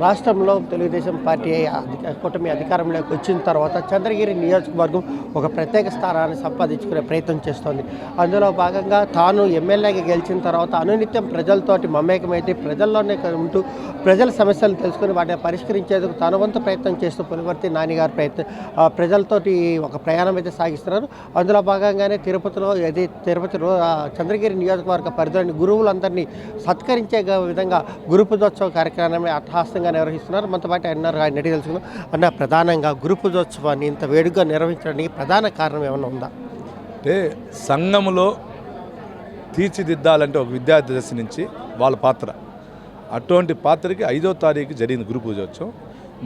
రాష్ట్రంలో తెలుగుదేశం పార్టీ అధిక కూటమి అధికారంలోకి వచ్చిన తర్వాత చంద్రగిరి నియోజకవర్గం ఒక ప్రత్యేక స్థానాన్ని సంపాదించుకునే ప్రయత్నం చేస్తోంది. అందులో భాగంగా తాను ఎమ్మెల్యేగా గెలిచిన తర్వాత అనునిత్యం ప్రజలతోటి మమేకమైతే ప్రజల్లోనే ఉంటూ ప్రజల సమస్యలు తెలుసుకుని వాటిని పరిష్కరించేందుకు తన వంతు ప్రయత్నం చేస్తూ పులివర్తి నానిగారు ప్రయత్నం ప్రజలతోటి ఒక ప్రయాణం అయితే సాగిస్తున్నారు. అందులో భాగంగానే తిరుపతిలో ఇది తిరుపతిలో చంద్రగిరి నియోజకవర్గ పరిధిలోని గురువులందరినీ సత్కరించే విధంగా గురు పూజోత్సవ కార్యక్రమాన్ని అట్టహాసంగా నిర్వహిస్తున్నారు. మనతో పాటు అన్నారు ఆయన అడిగి తెలుసుకున్నాం అన్న ప్రధానంగా గురు పూజోత్సవాన్ని ఇంత వేడుకగా నిర్వహించడానికి ప్రధాన కారణం ఏమైనా ఉందా? అంటే సంఘములో తీర్చిదిద్దాలంటే ఒక విద్యార్థి దశ నుంచి వాళ్ళ పాత్ర. అటువంటి పాత్రకి ఐదో తారీఖు జరిగింది గురు పూజోత్సవం.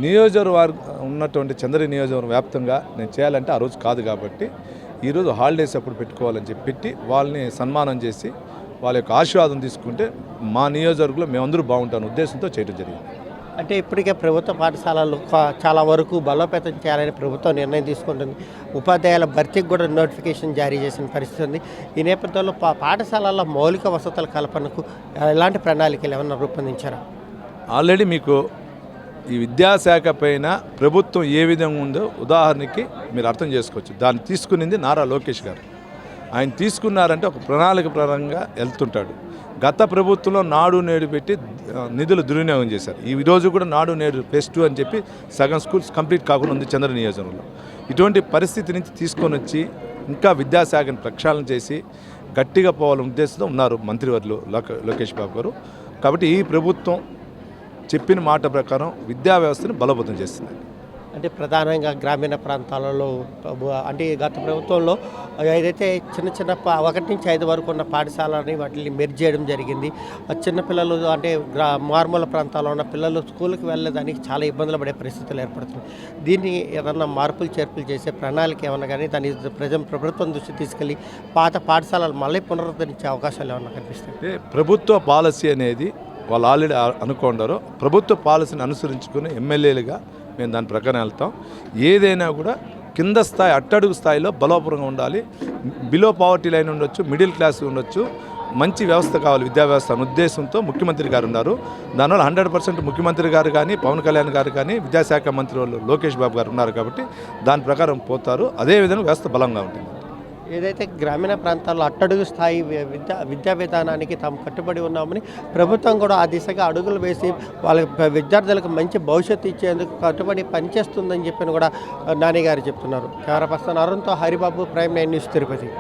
నియోజకవర్గ ఉన్నటువంటి చంద్ర నియోజకవర్గం వ్యాప్తంగా నేను చేయాలంటే ఆ రోజు కాదు కాబట్టి ఈరోజు హాలిడేస్ అప్పుడు పెట్టుకోవాలని చెప్పి పెట్టి వాళ్ళని సన్మానం చేసి వాళ్ళ యొక్క ఆశీర్వాదం తీసుకుంటే మా నియోజకవర్గంలో మేమందరూ బాగుంటాను ఉద్దేశంతో చేయడం జరిగింది. అంటే ఇప్పటికే ప్రభుత్వ పాఠశాలలు చాలా వరకు బలోపేతం చేయాలని ప్రభుత్వం నిర్ణయం తీసుకుంటుంది. ఉపాధ్యాయుల భర్తీకి కూడా నోటిఫికేషన్ జారీ చేసిన పరిస్థితి ఉంది. ఈ నేపథ్యంలో పా పాఠశాలల్లో మౌలిక వసతుల కల్పనకు ఎలాంటి ప్రణాళికలు ఏమైనా రూపొందించారా? ఆల్రెడీ మీకు ఈ విద్యాశాఖ పైన ప్రభుత్వం ఏ విధంగా ఉందో ఉదాహరణకి మీరు అర్థం చేసుకోవచ్చు. దాన్ని తీసుకునింది నారా లోకేష్ గారు. ఆయన తీసుకున్నారంటే ఒక ప్రణాళిక ప్రకారంగా వెళ్తుంటాడు. గత ప్రభుత్వంలో నాడు నేడు పెట్టి నిధులు దుర్వినియోగం చేశారు. ఈ రోజు కూడా నాడు నేడు ఫెస్ట్ టూ అని చెప్పి సగం స్కూల్స్ కంప్లీట్ కాకుండా ఉంది చంద్ర నియోజకవర్గంలో. ఇటువంటి పరిస్థితి నుంచి తీసుకొని వచ్చి ఇంకా విద్యాశాఖను ప్రక్షాళన చేసి గట్టిగా పోవాలని ఉద్దేశంతో ఉన్నారు మంత్రివర్యులు లోక లోకేష్ బాబు గారు. కాబట్టి ఈ ప్రభుత్వం చెప్పిన మాట ప్రకారం విద్యా వ్యవస్థను బలోపేతం చేస్తుంది. అంటే ప్రధానంగా గ్రామీణ ప్రాంతాలలో అంటే గత ప్రభుత్వంలో ఏదైతే చిన్న చిన్న ఒకటి నుంచి ఐదు వరకు ఉన్న పాఠశాలని వాటిని మెర్జ్ చేయడం జరిగింది. చిన్నపిల్లలు చిన్న పిల్లలు అంటే గ్రా మారుమూల ప్రాంతాల్లో ఉన్న పిల్లలు స్కూల్కి వెళ్ళేదానికి చాలా ఇబ్బందులు పడే పరిస్థితులు ఏర్పడుతున్నాయి. దీన్ని ఏదన్నా మార్పులు చేర్పులు చేసే ప్రణాళిక ఏమన్నా కానీ దాన్ని ప్రజల ప్రభుత్వం దృష్టి తీసుకెళ్ళి పాత పాఠశాలలు మళ్ళీ పునరుద్ధరించే అవకాశాలు ఏమన్నా కనిపిస్తాయి? ప్రభుత్వ పాలసీ అనేది వాళ్ళు ఆల్రెడీ ఆ- ప్రభుత్వ పాలసీని అనుసరించుకుని ఎమ్మెల్యేలుగా మేము దాని ప్రకారం వెళ్తాం. ఏదైనా కూడా కింద స్థాయి అట్టడుగు స్థాయిలో బలోపరంగా ఉండాలి. బిలో పావర్టీ లైన్ ఉండొచ్చు మిడిల్ క్లాస్ ఉండొచ్చు. మంచి వ్యవస్థ కావాలి విద్యా వ్యవస్థ అనే ఉద్దేశంతో ముఖ్యమంత్రి గారు ఉన్నారు. దానివల్ల హండ్రెడ్ పర్సెంట్ ముఖ్యమంత్రి గారు కానీ పవన్ కళ్యాణ్ గారు కానీ విద్యాశాఖ మంత్రి వాళ్ళు లోకేష్ బాబు గారు ఉన్నారు కాబట్టి దాని ప్రకారం పోతారు. అదేవిధంగా వ్యవస్థ బలంగా ఉంటుంది. ఏదైతే గ్రామీణ ప్రాంతాల్లో అట్టడుగు స్థాయి విద్యా విద్యా విధానానికి తాము కట్టుబడి ఉన్నామని ప్రభుత్వం కూడా ఆ దిశగా అడుగులు వేసి వాళ్ళ విద్యార్థులకు మంచి భవిష్యత్తు ఇచ్చేందుకు కట్టుబడి పనిచేస్తుందని చెప్పి కూడా నాని గారు చెప్తున్నారు. Camera person అరుణ్తో Haribabu prime nine news Tirupati.